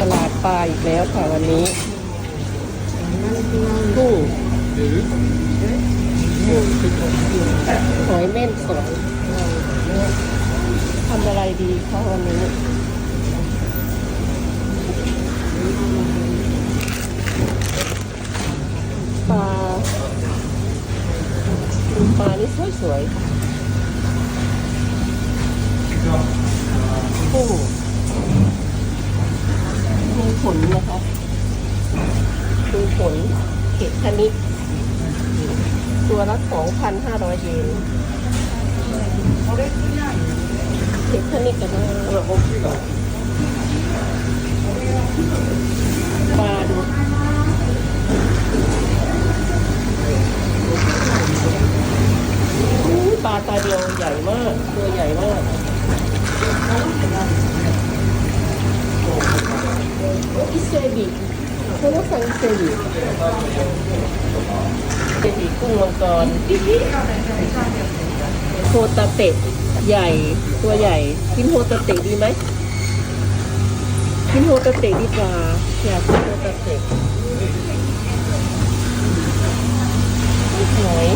ตลาดปลาอีกแล้วค่ะวันนี้กุ้งหอยเม่นสดทำอะไรดีคะวันนี้ปลาปลานี่สวยๆ ตัวละ 2,500 เยนเห็ดชนิดกันนะปลาดูปลาตาเดียวใหญ่มาก ตัวใหญ่มากอิเซบิเพราะว่าฟังอิเซบิ จะมีกุ้งมังกรโฮตาเตะใหญ่ตัวใหญ่ กินโฮตาเตะดีไหมกินโฮตาเตะดีกว่าอยากกินโฮตาเตะหอย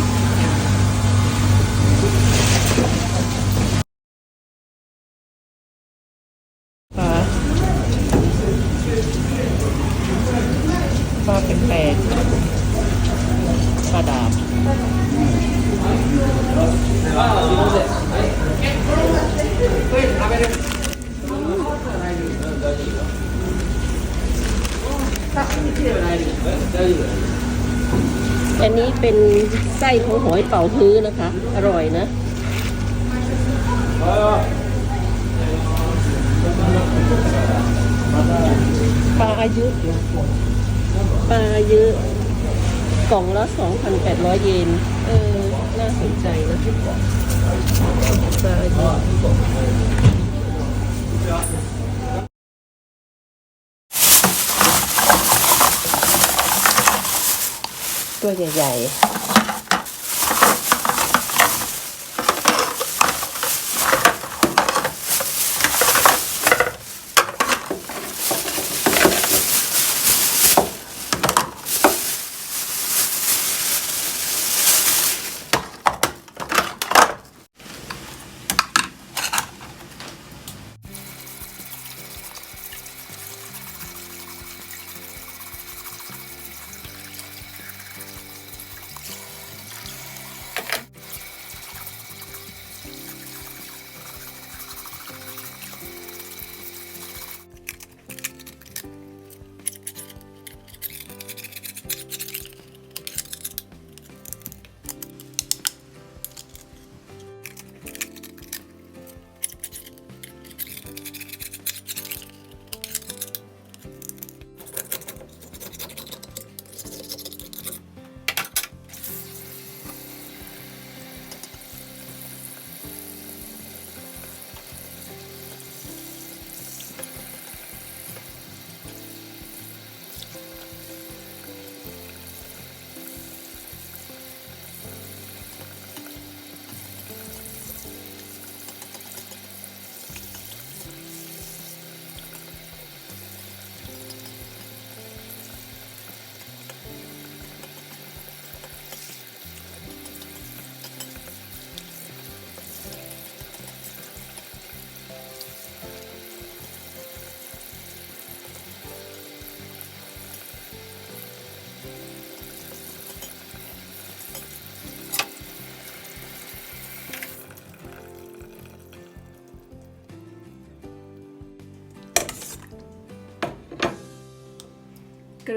อันนี้เป็นไส้ของหอยเป่าฮื้อนะคะ อร่อยนะปลาอายุปลาอายุกล่องละ2,800 เยน เออ วยใหญ่ ๆ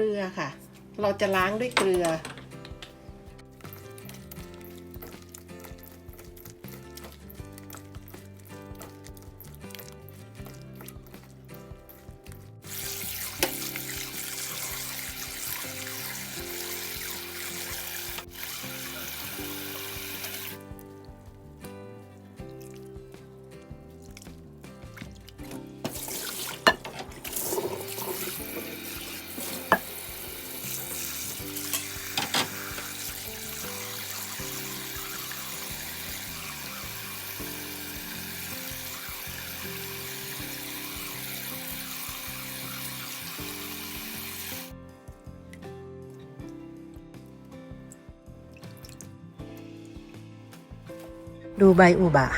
ลือค่ะ เราจะล้างด้วยเกลือ ดูใบอุบะ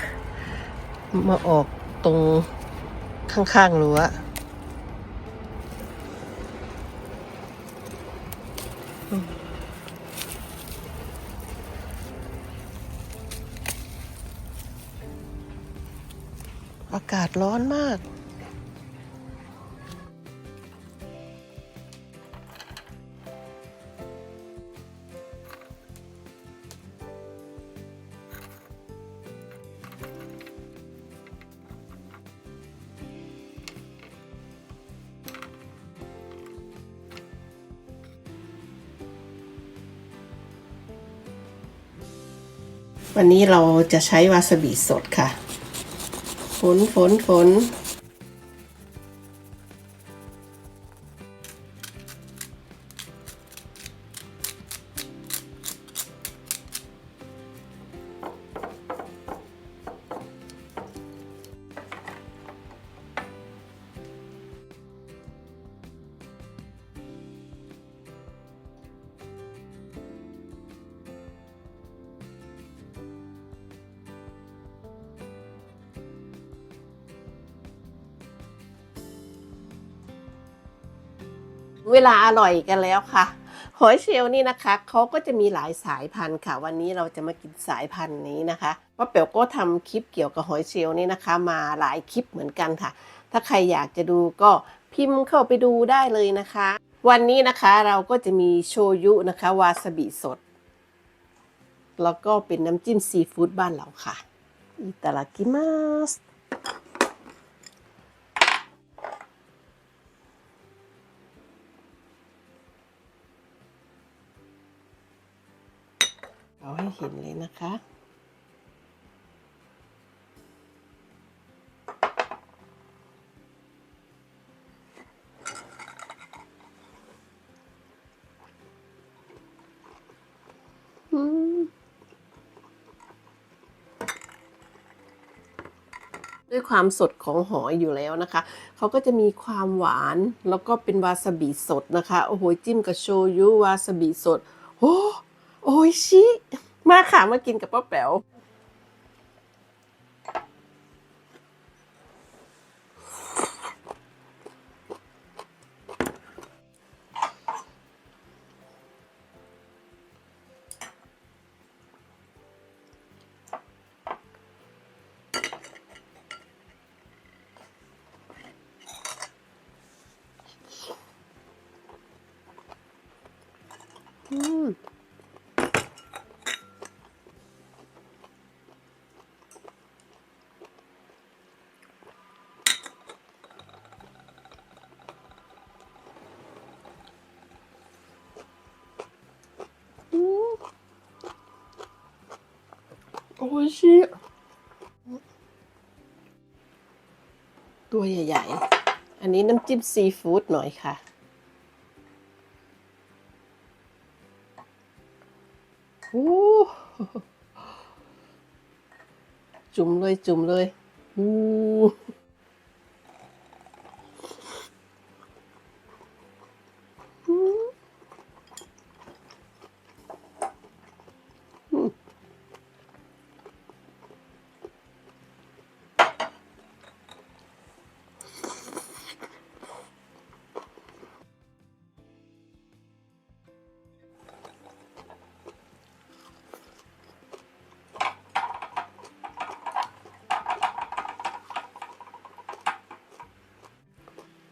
มาออกตรงข้างๆรั้วอืมอากาศร้อนมาก วันนี้เราจะใช้วาซาบิสดค่ะ ฝนฝนฝน เวลาอร่อยกันแล้วค่ะหอยเชลล์นี่นะคะเขาก็จะมีหลายสายพันธุ์ค่ะ วันนี้เราจะมากินสายพันธุ์นี้นะคะป้าเป๋วก็ทำคลิปเกี่ยวกับหอยเชลล์นี่นะคะ มาหลายคลิปเหมือนกันค่ะ ถ้าใครอยากจะดูก็พิมพ์เข้าไปดูได้เลยนะคะ วันนี้นะคะเราก็จะมีโชยุนะคะวาซาบิสด แล้วก็เป็นน้ำจิ้มซีฟู้ดบ้านเราค่ะอิตาลากิมัส เอาให้เห็นเลยนะคะ อืมด้วยความสดของหอยอยู่แล้วนะคะ เขาก็จะมีความหวานแล้วก็เป็นวาซาบิสดนะคะ โอ้โห จิ้มกับโชยุวาซาบิสด โอ้ โอ้ยชิ มาค่ะมากินกับป้าแป๋ว อ้ยชิตัวใหญ่ ๆ อันนี้น้ำจิ้มซีฟู้ดหน่อยค่ะโอ้จุ่มเลยจุ่มเลย อู้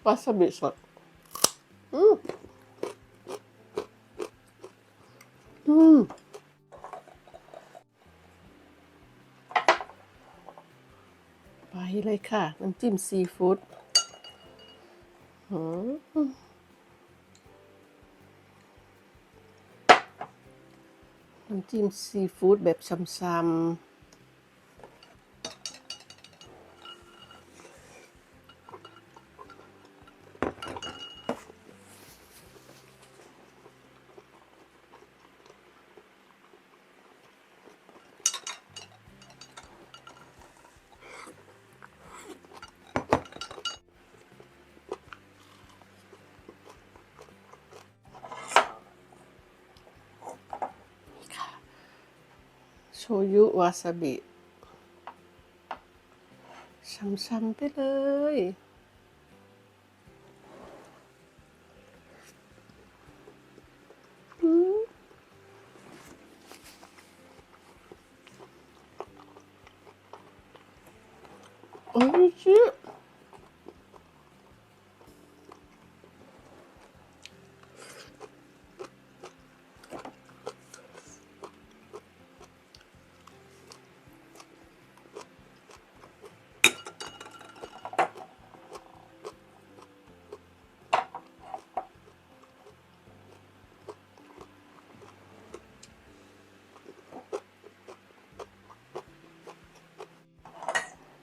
วาซาบิสดอืมอืมไปเลยค่ะ น้ำจิ้มซีฟู้ดอืมน้ำจิ้มซีฟู้ดแบบซ้ำๆ โชยุวาซาบิช้ำๆไปเลย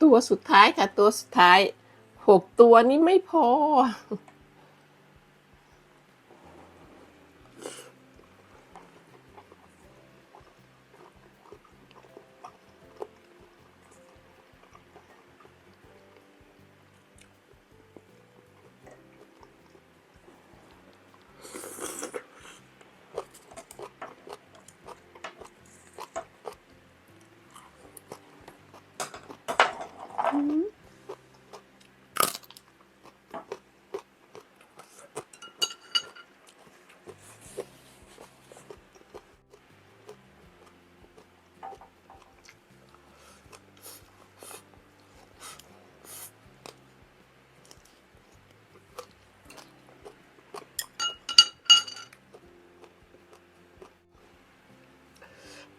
ตัวสุดท้ายค่ะ ตัวสุดท้ายหกตัวนี้ไม่พอ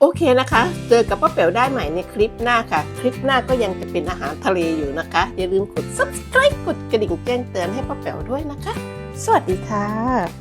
โอเคนะคะ เจอกับป้าแป๋วได้ใหม่ในคลิปหน้าค่ะ คลิปหน้าก็ยังจะเป็นอาหารทะเลอยู่นะคะ อย่าลืมกด subscribe กดกระดิ่งแจ้งเตือนให้ป้าแป๋วด้วยนะคะ สวัสดีค่ะ